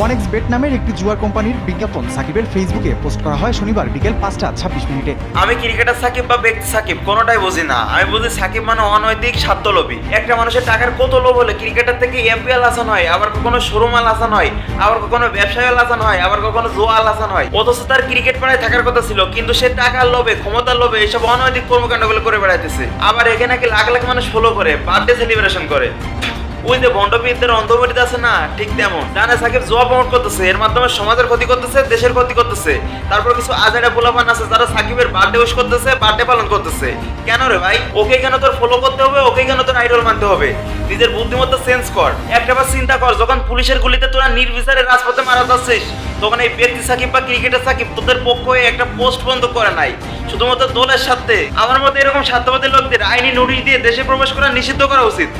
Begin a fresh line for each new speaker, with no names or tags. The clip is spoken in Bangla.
ওয়ান এক্স বেট নামের একটি জুয়ার কোম্পানির বিজ্ঞাপন সাকিবের ফেসবুকে পোস্ট করা হয় শনিবার বিকেল পাঁচটা ছাব্বিশ মিনিটে।
আমি ক্রিকেটার সাকিব বা ব্যক্তি সাকিব, কোনোটাই বুঝি না। আমি বুঝি সাকিব মানে অনৈতিক, স্বার্থলোভী। একটা মানুষের টাকার কত লোভ হলে ক্রিকেটার থেকে এমপিএল আসান হয়, আবার কখনো শোরুমাল আসান হয়, আবার কখনো ব্যবসায়ী আসান হয়, আবার কখনো জোয়া আসান হয়। অথচ তার ক্রিকেট পাড়ায় থাকার কথা ছিল, কিন্তু সে টাকার লোভে, ক্ষমতার লোভে এইসব অনৈতিক কর্মকাণ্ডগুলো করে বেড়াইতেছে। আবার এখানে নাকি লাখ লাখ মানুষ ফলো করে বার্থডে সেলিব্রেশন করে। ওই যে বন্ডবিদদের অন্ধবিদ আছে না, ঠিক তেমন। জানে সাকিব জোয়া প্রমোট করতেছে, এর মাধ্যমে সমাজের ক্ষতি করতেছে, দেশের ক্ষতি করতেছে। তারপর কিছু আজারে পোলাপান আছে যারা সাকিবের বার্থডে উইশ করতেছে বার্থডে পালন করতেছে। কেন রে ভাই? ওকে কেন তোর ফলো করতে হবে? ওকে কেন তোর আইডল মানতে হবে? নিজের বুদ্ধিমত্তা সেন্স কর। একটা বার চিন্তা কর, যখন পুলিশের গুলিতে তোরা নির্বিচারে রাজপথে মারা যাচ্ছিস, তখন এই ব্যক্তি সাকিব বা ক্রিকেটার সাকিব তোদের পক্ষ হয়ে একটা পোস্ট বন্ধ করে নাই। শুধুমাত্র দলের সাথে আমার মতে এরকম স্বার্থবাদী লোকদের আইনি নোটিশ দিয়ে দেশে প্রবেশ করা নিষিদ্ধ করা উচিত।